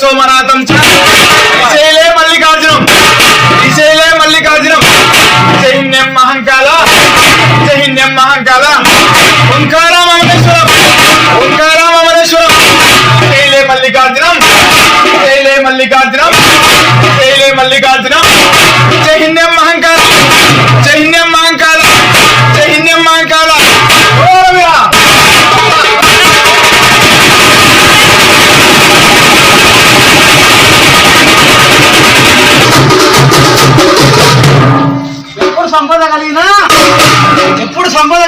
सोमनाथम चले मल्लिकार्जुन चले मल्लिकार्जुन चैन्यम अहंकाल चैन्यम अहंकाल ओंकार ओंकार मल्लिकार्जुन సంపద కలిగినా? ఎప్పుడు సంపద